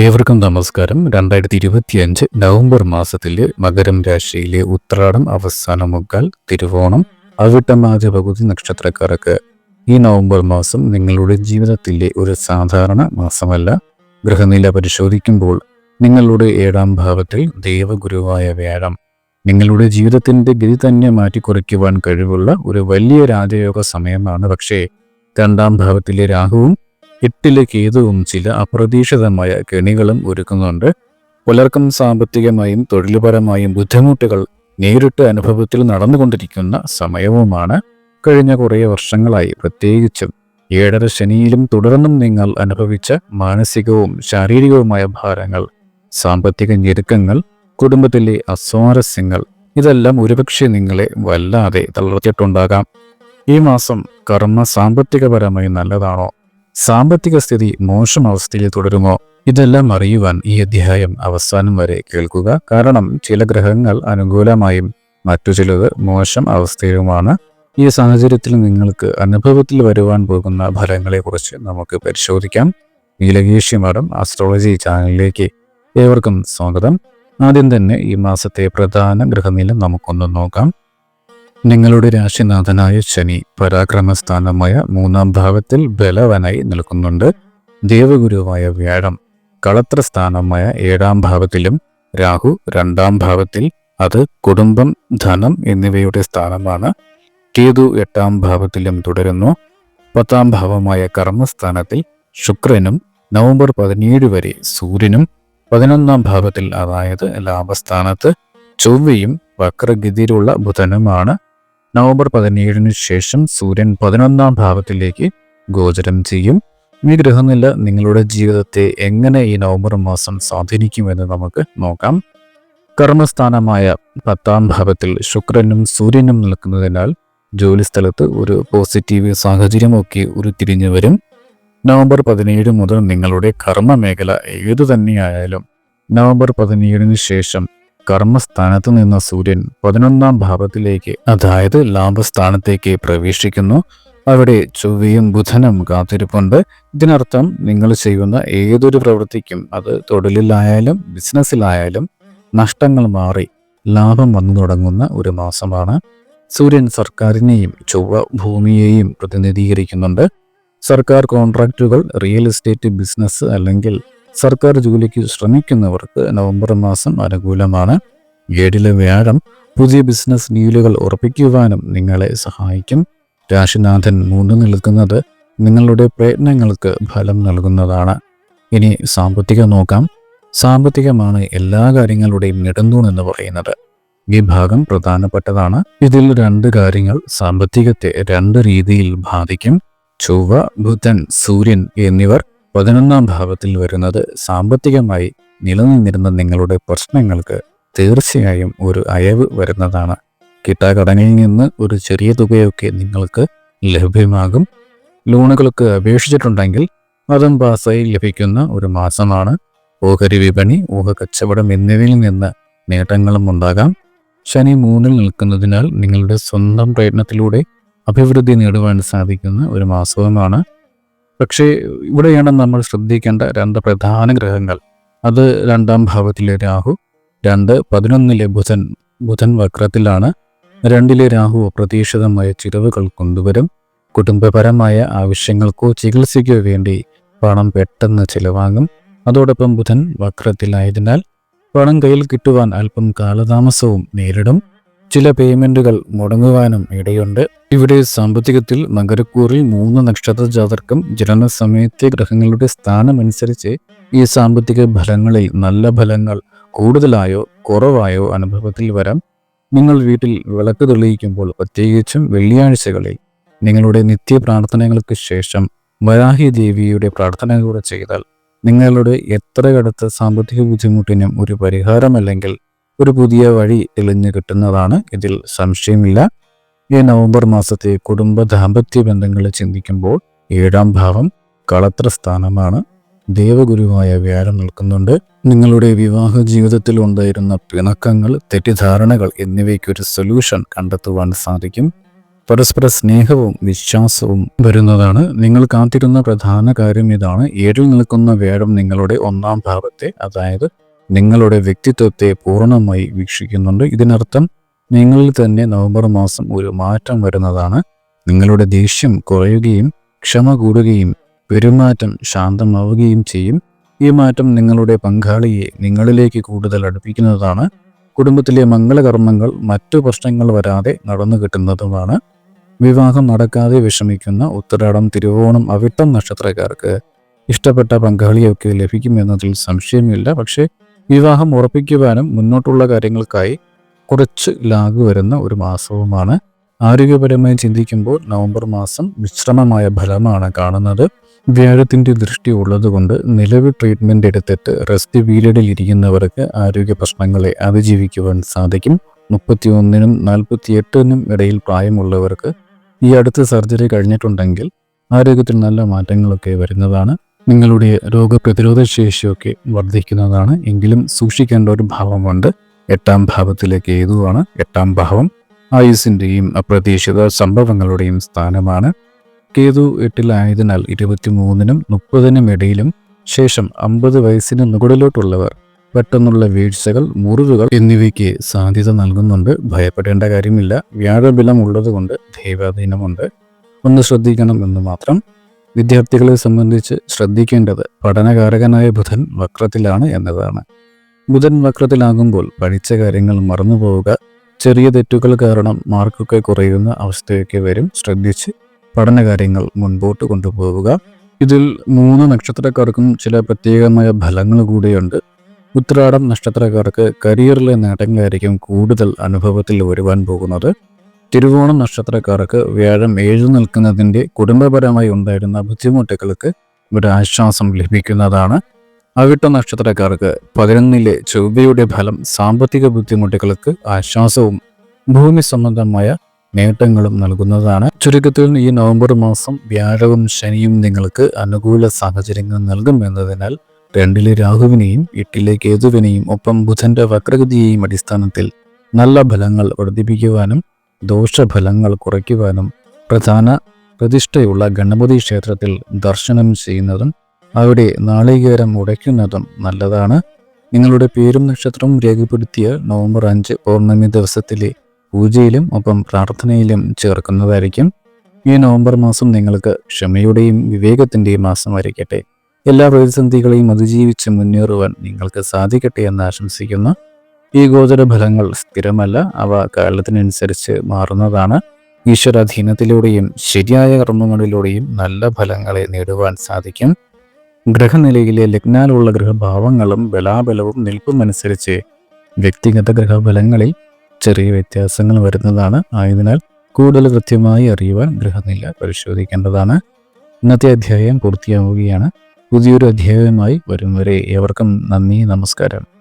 ഏവർക്കും നമസ്കാരം. രണ്ടായിരത്തി ഇരുപത്തിയഞ്ച് നവംബർ മാസത്തിലെ മകരം രാശിയിലെ ഉത്രാടം അവസാന മുക്കാൽ തിരുവോണം. അവിട്ടമാജ പകുതി നക്ഷത്രക്കാർക്ക് ഈ നവംബർ മാസം നിങ്ങളുടെ ജീവിതത്തിലെ ഒരു സാധാരണ മാസമല്ല. ഗൃഹനില പരിശോധിക്കുമ്പോൾ നിങ്ങളുടെ ഏഴാം ഭാവത്തിൽ ദേവഗുരുവായ വ്യാഴം. നിങ്ങളുടെ ജീവിതത്തിന്റെ ഗതി തന്നെ മാറ്റിക്കുറയ്ക്കുവാൻ കഴിവുള്ള ഒരു വലിയ രാജയോഗ സമയമാണ്. പക്ഷേ രണ്ടാം ഭാവത്തിലെ രാഹുവും എട്ടിലെ കേതുവും ചില അപ്രതീക്ഷിതമായ കെണികളും ഒരുക്കുന്നുണ്ട്. പലർക്കും സാമ്പത്തികമായും തൊഴിൽപരമായും ബുദ്ധിമുട്ടുകൾ നേരിട്ട് അനുഭവത്തിൽ നടന്നുകൊണ്ടിരിക്കുന്ന സമയവുമാണ്. കഴിഞ്ഞ കുറേ വർഷങ്ങളായി പ്രത്യേകിച്ചും ഏഴര ശനിയിലും തുടർന്നും നിങ്ങൾ അനുഭവിച്ച മാനസികവും ശാരീരികവുമായ ഭാരങ്ങൾ സാമ്പത്തിക ഞെരുക്കങ്ങൾ കുടുംബത്തിലെ അസ്വാരസ്യങ്ങൾ ഇതെല്ലാം ഒരുപക്ഷെ നിങ്ങളെ വല്ലാതെ തളർത്തിയിട്ടുണ്ടാകാം. ഈ മാസം കർമ്മ സാമ്പത്തികപരമായി നല്ലതാണോ? സാമ്പത്തിക സ്ഥിതി മോശം അവസ്ഥയിൽ തുടരുമോ? ഇതെല്ലാം അറിയുവാൻ ഈ അധ്യായം അവസാനം വരെ കേൾക്കുക. കാരണം ചില ഗ്രഹങ്ങൾ അനുകൂലമായും മറ്റു ചിലത് മോശം അവസ്ഥയിലുമാണ്. ഈ സാഹചര്യത്തിൽ നിങ്ങൾക്ക് അനുഭവത്തിൽ വരുവാൻ പോകുന്ന ഫലങ്ങളെക്കുറിച്ച് നമുക്ക് പരിശോധിക്കാം. നീലകേഷി മാഡം ആസ്ട്രോളജി ചാനലിലേക്ക് ഏവർക്കും സ്വാഗതം. ആദ്യം തന്നെ ഈ മാസത്തെ പ്രധാന ഗ്രഹനില നമുക്കൊന്ന് നോക്കാം. നിങ്ങളുടെ രാശിനാഥനായ ശനി പരാക്രമസ്ഥാനമായ മൂന്നാം ഭാവത്തിൽ ബലവനായി നിൽക്കുന്നുണ്ട്. ദേവഗുരുവായ വ്യാഴം കളത്ര സ്ഥാനമായ ഏഴാം ഭാവത്തിലും രാഹു രണ്ടാം ഭാവത്തിൽ അത് കുടുംബം ധനം എന്നിവയുടെ സ്ഥാനമാണ്. കേതു എട്ടാം ഭാവത്തിലും തുടരുന്നു. പത്താം ഭാവമായ കർമ്മസ്ഥാനത്തിൽ ശുക്രനും നവംബർ പതിനേഴ് വരെ സൂര്യനും. പതിനൊന്നാം ഭാവത്തിൽ അതായത് ലാഭസ്ഥാനത്ത് ചൊവ്വയും വക്രഗതിയിലുള്ള ബുധനുമാണ്. നവംബർ പതിനേഴിന് ശേഷം സൂര്യൻ പതിനൊന്നാം ഭാവത്തിലേക്ക് ഗോചരം ചെയ്യും. ഈ ഗ്രഹനില നിങ്ങളുടെ ജീവിതത്തെ എങ്ങനെ ഈ നവംബർ മാസം സ്വാധീനിക്കുമെന്ന് നമുക്ക് നോക്കാം. കർമ്മസ്ഥാനമായ പത്താം ഭാവത്തിൽ ശുക്രനും സൂര്യനും നിൽക്കുന്നതിനാൽ ജോലിസ്ഥലത്ത് ഒരു പോസിറ്റീവ് സാഹചര്യമൊക്കെ ഉരുത്തിരിഞ്ഞു വരും. നവംബർ പതിനേഴ് മുതൽ നിങ്ങളുടെ കർമ്മ മേഖല ഏതു തന്നെയായാലും നവംബർ പതിനേഴിന് ശേഷം കർമ്മസ്ഥാനത്ത് നിന്ന സൂര്യൻ പതിനൊന്നാം ഭാവത്തിലേക്ക് അതായത് ലാഭസ്ഥാനത്തേക്ക് പ്രവേശിക്കുന്നു. അവിടെ ചൊവ്വയും ബുധനും കാത്തിരിപ്പുണ്ട്. ഇതിനർത്ഥം നിങ്ങൾ ചെയ്യുന്ന ഏതൊരു പ്രവൃത്തിക്കും അത് തൊഴിലിലായാലും ബിസിനസ്സിലായാലും നഷ്ടങ്ങൾ മാറി ലാഭം വന്നു തുടങ്ങുന്ന ഒരു മാസമാണ്. സൂര്യൻ സർക്കാരിനെയും ചൊവ്വ ഭൂമിയെയും പ്രതിനിധീകരിക്കുന്നുണ്ട്. സർക്കാർ കോൺട്രാക്റ്റുകൾ റിയൽ എസ്റ്റേറ്റ് ബിസിനസ് അല്ലെങ്കിൽ സർക്കാർ ജോലിക്ക് ശ്രമിക്കുന്നവർക്ക് നവംബർ മാസം അനുകൂലമാണ്. ഏഴിലെ വ്യാഴം പുതിയ ബിസിനസ് ഡീലുകൾ ഉറപ്പിക്കുവാനും നിങ്ങളെ സഹായിക്കും. രാശിനാഥൻ മൂന്ന് നിൽക്കുന്നത് നിങ്ങളുടെ പ്രയത്നങ്ങൾക്ക് ഫലം നൽകുന്നതാണ്. ഇനി സാമ്പത്തികം നോക്കാം. സാമ്പത്തികമാണ് എല്ലാ കാര്യങ്ങളുടെയും നെടുന്തൂൺ എന്ന് പറയുന്നത്. ഈ ഭാഗം പ്രധാനപ്പെട്ടതാണ്. ഇതിൽ രണ്ട് കാര്യങ്ങൾ സാമ്പത്തികത്തെ രണ്ട് രീതിയിൽ ബാധിക്കും. ചൊവ്വ ബുധൻ സൂര്യൻ എന്നിവർ പതിനൊന്നാം ഭാവത്തിൽ വരുന്നത് സാമ്പത്തികമായി നിലനിന്നിരുന്ന നിങ്ങളുടെ പ്രശ്നങ്ങൾക്ക് തീർച്ചയായും ഒരു അയവ് വരുന്നതാണ്. കിട്ടാകടങ്ങളിൽ നിന്ന് ഒരു ചെറിയ തുകയൊക്കെ നിങ്ങൾക്ക് ലഭ്യമാകും. ലോണുകൾക്ക് അപേക്ഷിച്ചിട്ടുണ്ടെങ്കിൽ അതും പാസ്സായി ലഭിക്കുന്ന ഒരു മാസമാണ്. ഓഹരി വിപണി ഊഹ കച്ചവടം എന്നിവയിൽ നിന്ന് നേട്ടങ്ങളും ഉണ്ടാകാം. ശനി മൂന്നിൽ നിൽക്കുന്നതിനാൽ നിങ്ങളുടെ സ്വന്തം പ്രയത്നത്തിലൂടെ അഭിവൃദ്ധി നേടുവാൻ സാധിക്കുന്ന ഒരു മാസവുമാണ്. പക്ഷേ ഇവിടെയാണ് നമ്മൾ ശ്രദ്ധിക്കേണ്ട രണ്ട് പ്രധാന ഗ്രഹങ്ങൾ. അത് രണ്ടാം ഭാവത്തിലെ രാഹു രണ്ട് പതിനൊന്നിലെ ബുധൻ. ബുധൻ വക്രത്തിലാണ്. രണ്ടിലെ രാഹു അപ്രതീക്ഷിതമായ ചിലവുകൾ കൊണ്ടുവരും. കുടുംബപരമായ ആവശ്യങ്ങൾക്കോ ചികിത്സയ്ക്കോ വേണ്ടി പണം പെട്ടെന്ന് ചിലവാകും അതോടൊപ്പം ബുധൻ വക്രത്തിലായതിനാൽ പണം കയ്യിൽ കിട്ടുവാൻ അല്പം കാലതാമസവും നേരിടും. ചില പേയ്മെന്റുകൾ മുടങ്ങുവാനും ഇടയുണ്ട്. ഇവിടെ സാമ്പത്തികത്തിൽ മകരക്കൂറിൽ മൂന്ന് നക്ഷത്ര ജാതർക്കും ജനന സമയത്തെ ഗ്രഹങ്ങളുടെ സ്ഥാനമനുസരിച്ച് ഈ സാമ്പത്തിക ഫലങ്ങളിൽ നല്ല ഫലങ്ങൾ കൂടുതലായോ കുറവായോ അനുഭവത്തിൽ വരാം. നിങ്ങൾ വീട്ടിൽ വിളക്ക് തെളിയിക്കുമ്പോൾ പ്രത്യേകിച്ചും വെള്ളിയാഴ്ചകളിൽ നിങ്ങളുടെ നിത്യ പ്രാർത്ഥനകൾക്ക് ശേഷം വരാഹി ദേവിയുടെ പ്രാർത്ഥനകളൂടെ ചെയ്താൽ നിങ്ങളുടെ എത്ര കടുത്ത സാമ്പത്തിക ബുദ്ധിമുട്ടിനും ഒരു പരിഹാരമല്ലെങ്കിൽ ഒരു പുതിയ വഴി തെളിഞ്ഞു കിട്ടുന്നതാണ്. ഇതിൽ സംശയമില്ല. ഈ നവംബർ മാസത്തെ കുടുംബ ദാമ്പത്യ ബന്ധങ്ങൾ ചിന്തിക്കുമ്പോൾ ഏഴാം ഭാവം കളത്ര സ്ഥാനമാണ് ദേവഗുരുവായ വ്യാഴം നിൽക്കുന്നുണ്ട്. നിങ്ങളുടെ വിവാഹ ജീവിതത്തിൽ ഉണ്ടായിരുന്ന പിണക്കങ്ങൾ തെറ്റിദ്ധാരണകൾ എന്നിവയ്ക്കൊരു സൊല്യൂഷൻ കണ്ടെത്തുവാൻ സാധിക്കും. പരസ്പര സ്നേഹവും വിശ്വാസവും വരുന്നതാണ്. നിങ്ങൾ കാത്തിരുന്ന പ്രധാന കാര്യം ഇതാണ്. ഏഴിൽ നിൽക്കുന്ന വ്യാഴം നിങ്ങളുടെ ഒന്നാം ഭാവത്തെ അതായത് നിങ്ങളുടെ വ്യക്തിത്വത്തെ പൂർണമായി വീക്ഷിക്കുന്നുണ്ട്. ഇതിനർത്ഥം നിങ്ങളിൽ തന്നെ നവംബർ മാസം ഒരു മാറ്റം വരുന്നതാണ്. നിങ്ങളുടെ ദേഷ്യം കുറയുകയും ക്ഷമ കൂടുകയും പെരുമാറ്റം ശാന്തമാവുകയും ചെയ്യും. ഈ മാറ്റം നിങ്ങളുടെ പങ്കാളിയെ നിങ്ങളിലേക്ക് കൂടുതൽ അടുപ്പിക്കുന്നതാണ്. കുടുംബത്തിലെ മംഗളകർമ്മങ്ങൾ മറ്റു പ്രശ്നങ്ങൾ വരാതെ നടന്നു കിട്ടുന്നതുമാണ്. വിവാഹം നടക്കാതെ വിഷമിക്കുന്ന ഉത്തരാടം തിരുവോണം അവിട്ടം നക്ഷത്രക്കാർക്ക് ഇഷ്ടപ്പെട്ട പങ്കാളിയൊക്കെ ലഭിക്കുമെന്നതിൽ സംശയമില്ല. പക്ഷേ വിവാഹം ഉറപ്പിക്കുവാനും മുന്നോട്ടുള്ള കാര്യങ്ങൾക്കായി കുറച്ച് ലാഗ് വരുന്ന ഒരു മാസവുമാണ്. ആരോഗ്യപരമായി ചിന്തിക്കുമ്പോൾ നവംബർ മാസം വിശ്രമമായ ഫലമാണ് കാണുന്നത്. വ്യാഴത്തിന്റെ ദൃഷ്ടി ഉള്ളതുകൊണ്ട് നിലവിൽ ട്രീറ്റ്മെന്റ് എടുത്തിട്ട് റെസ്റ്റ് പീരീഡിൽ ഇരിക്കുന്നവർക്ക് ആരോഗ്യ പ്രശ്നങ്ങളെ അതിജീവിക്കുവാൻ സാധിക്കും. മുപ്പത്തിയൊന്നിനും നാൽപ്പത്തിയെട്ടിനും ഇടയിൽ പ്രായമുള്ളവർക്ക് ഈ അടുത്ത സർജറി കഴിഞ്ഞിട്ടുണ്ടെങ്കിൽ ആരോഗ്യത്തിൽ നല്ല മാറ്റങ്ങളൊക്കെ വരുന്നതാണ്. നിങ്ങളുടെ രോഗപ്രതിരോധ ശേഷിയൊക്കെ വർദ്ധിക്കുന്നതാണ്. എങ്കിലും സൂക്ഷിക്കേണ്ട ഒരു ഭാവമുണ്ട്. എട്ടാം ഭാവത്തിലേക്ക് ഏതുവാണ്? എട്ടാം ഭാവം ആയുസിന്റെയും അപ്രതീക്ഷിത സംഭവങ്ങളുടെയും സ്ഥാനമാണ്. കേതു എട്ടിലായതിനാൽ ഇരുപത്തിമൂന്നിനും മുപ്പതിനും ഇടയിലും ശേഷം അമ്പത് വയസ്സിന് മുകളിലോട്ടുള്ളവർ പെട്ടെന്നുള്ള വീഴ്ചകൾ മുറിവുകൾ എന്നിവയ്ക്ക് സാധ്യത നൽകുന്നുണ്ട്. ഭയപ്പെടേണ്ട കാര്യമില്ല. വ്യാഴബലം ഉള്ളതുകൊണ്ട് ദൈവാധീനമുണ്ട്. ഒന്ന് ശ്രദ്ധിക്കണം എന്ന് മാത്രം. വിദ്യാർത്ഥികളെ സംബന്ധിച്ച് ശ്രദ്ധിക്കേണ്ടത് പഠനകാരകനായ ബുധൻ വക്രത്തിലാണ് എന്നതാണ്. ബുധൻ വക്രത്തിലാകുമ്പോൾ പഠിച്ച കാര്യങ്ങൾ മറന്നുപോവുക ചെറിയ തെറ്റുകൾ കാരണം മാർക്കൊക്കെ കുറയുന്ന അവസ്ഥയൊക്കെ വരും. ശ്രദ്ധിച്ച് പഠനകാര്യങ്ങൾ മുൻപോട്ട് കൊണ്ടുപോവുക. ഇതിൽ മൂന്ന് നക്ഷത്രക്കാർക്കും ചില പ്രത്യേകമായ ഫലങ്ങൾ കൂടിയുണ്ട്. ഉത്രാടം നക്ഷത്രക്കാർക്ക് കരിയറിലെ നേട്ടങ്ങളായിരിക്കും കൂടുതൽ അനുഭവത്തിൽ വരുവാൻ പോകുന്നത്. തിരുവോണം നക്ഷത്രക്കാർക്ക് വ്യാഴം ഏഴു നിൽക്കുന്നതിന്റെ കുടുംബപരമായി ഉണ്ടായിരുന്ന ബുദ്ധിമുട്ടുകൾക്ക് ഒരു ആശ്വാസം ലഭിക്കുന്നതാണ്. അവിട്ട നക്ഷത്രക്കാർക്ക് പതിനൊന്നിലെ ചൊവ്വയുടെ ഫലം സാമ്പത്തിക ബുദ്ധിമുട്ടുകൾക്ക് ആശ്വാസവും ഭൂമി സംബന്ധമായ നേട്ടങ്ങളും നൽകുന്നതാണ്. ചുരുക്കത്തിൽ ഈ നവംബർ മാസം വ്യാഴവും ശനിയും നിങ്ങൾക്ക് അനുകൂല സാഹചര്യങ്ങൾ നൽകും എന്നതിനാൽ രണ്ടിലെ രാഹുവിനെയും എട്ടിലെ കേതുവിനെയും ഒപ്പം ബുധന്റെ വക്രഗതിയെയും അടിസ്ഥാനത്തിൽ നല്ല ഫലങ്ങൾ വർദ്ധിപ്പിക്കുവാനും ദോഷഫലങ്ങൾ കുറയ്ക്കുവാനും പ്രധാന പ്രതിഷ്ഠയുള്ള ഗണപതി ക്ഷേത്രത്തിൽ ദർശനം ചെയ്യുന്നതും അവിടെ നാളികേരം ഉടയ്ക്കുന്നതും നല്ലതാണ്. നിങ്ങളുടെ പേരും നക്ഷത്രവും രേഖപ്പെടുത്തിയ നവംബർ അഞ്ച് പൗർണമി ദിവസത്തിലെ പൂജയിലും ഒപ്പം പ്രാർത്ഥനയിലും ചേർക്കുന്നതായിരിക്കും. ഈ നവംബർ മാസം നിങ്ങൾക്ക് ക്ഷമയുടെയും വിവേകത്തിന്റെയും മാസമായിരിക്കട്ടെ എല്ലാ പ്രതിസന്ധികളെയും അതിജീവിച്ച് മുന്നേറുവാൻ നിങ്ങൾക്ക് സാധിക്കട്ടെ എന്ന് ആശംസിക്കുന്നു. ഈ ഗോചര ഫലങ്ങൾ സ്ഥിരമല്ല അവ കാലത്തിനനുസരിച്ച് മാറുന്നതാണ്. ഈശ്വരാധീനത്തിലൂടെയും ശരിയായ കർമ്മങ്ങളിലൂടെയും നല്ല ഫലങ്ങളെ നേടുവാൻ സാധിക്കും. ഗ്രഹനിലയിലെ ലഗ്നാലുള്ള ഗ്രഹഭാവങ്ങളും ബലാബലവും നിൽപ്പുമനുസരിച്ച് വ്യക്തിഗത ഗ്രഹഫലങ്ങളിൽ ചെറിയ വ്യത്യാസങ്ങൾ വരുന്നതാണ്. ആയതിനാൽ കൂടുതൽ കൃത്യമായി അറിയുവാൻ ഗ്രഹനില പരിശോധിക്കേണ്ടതാണ്. ഇന്നത്തെ അധ്യായം പൂർത്തിയാവുകയാണ്. പുതിയൊരു അധ്യായവുമായി വരും വരെ ഏവർക്കും നന്ദി നമസ്കാരം.